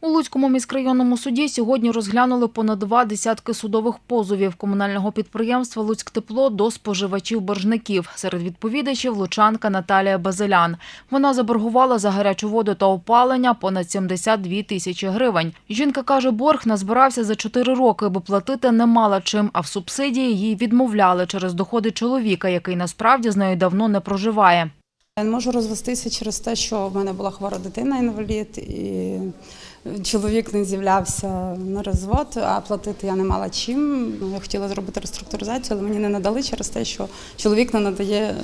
У Луцькому міськрайонному суді сьогодні розглянули понад два десятки судових позовів комунального підприємства «Луцьктепло» до споживачів-боржників. Серед відповідачів – лучанка Наталія Базелян. Вона заборгувала за гарячу воду та опалення понад 72 тисячі гривень. Жінка каже, борг назбирався за 4 роки, бо платити не мала чим, а в субсидії їй відмовляли через доходи чоловіка, який насправді з нею давно не проживає. Я не можу розвестися через те, що в мене була хвора дитина інвалід, і чоловік не з'являвся на розвод, а платити я не мала чим. Я хотіла зробити реструктуризацію, але мені не надали через те, що чоловік не надає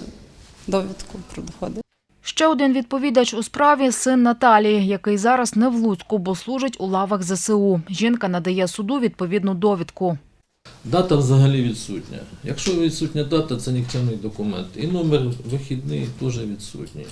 довідку про доходи. Ще один відповідач у справі – син Наталії, який зараз не в Луцьку, бо служить у лавах ЗСУ. Жінка надає суду відповідну довідку. Дата взагалі відсутня. Якщо відсутня дата, це нікчемний документ. І номер вихідний теж відсутній.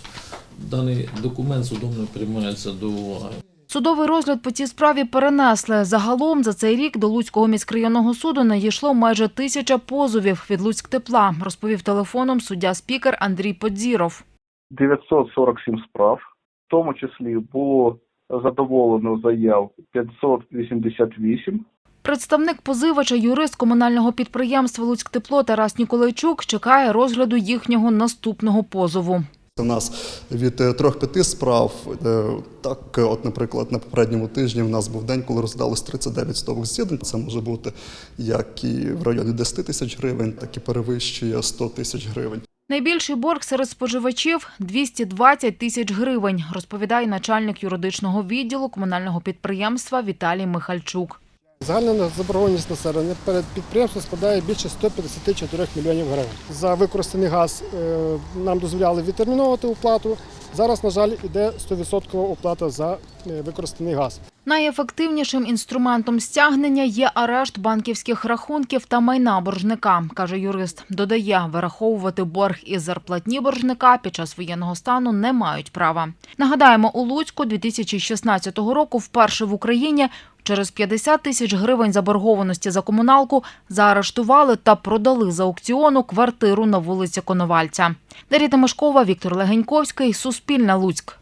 Даний документ судом не приймається до уваги. Судовий розгляд по цій справі перенесли. Загалом за цей рік до Луцького міськрайонного суду надійшло майже тисяча позовів від Луцьктепла, розповів телефоном суддя-спікер Андрій Подзіров. 947 справ, в тому числі було задоволено заяв 588. Представник позивача, юрист комунального підприємства «Луцьктепло» Тарас Ніколайчук чекає розгляду їхнього наступного позову. У нас від е, трьох-п'яти справ. е, Так, е, от, наприклад, на попередньому тижні в нас був день, коли роздалось 39 судових засідань. Це може бути як і в районі 10 тисяч гривень, так і перевищує 100 тисяч гривень. Найбільший борг серед споживачів – 220 тисяч гривень, розповідає начальник юридичного відділу комунального підприємства Віталій Михальчук. Загальна заборгованість населення перед підприємством складає більше 154 мільйонів гривень. За використаний газ е, нам дозволяли відтерміновувати оплату. Зараз, на жаль, іде 100% оплата за е, використаний газ. Найефективнішим інструментом стягнення є арешт банківських рахунків та майна боржника, каже юрист. Додає, вираховувати борг із зарплатні боржника під час воєнного стану не мають права. Нагадаємо, у Луцьку 2016 року вперше в Україні через 50 тисяч гривень заборгованості за комуналку заарештували та продали за аукціону квартиру на вулиці Коновальця. Дар'я Тимошкова, Віктор Легеньковський, Суспільне Луцьк.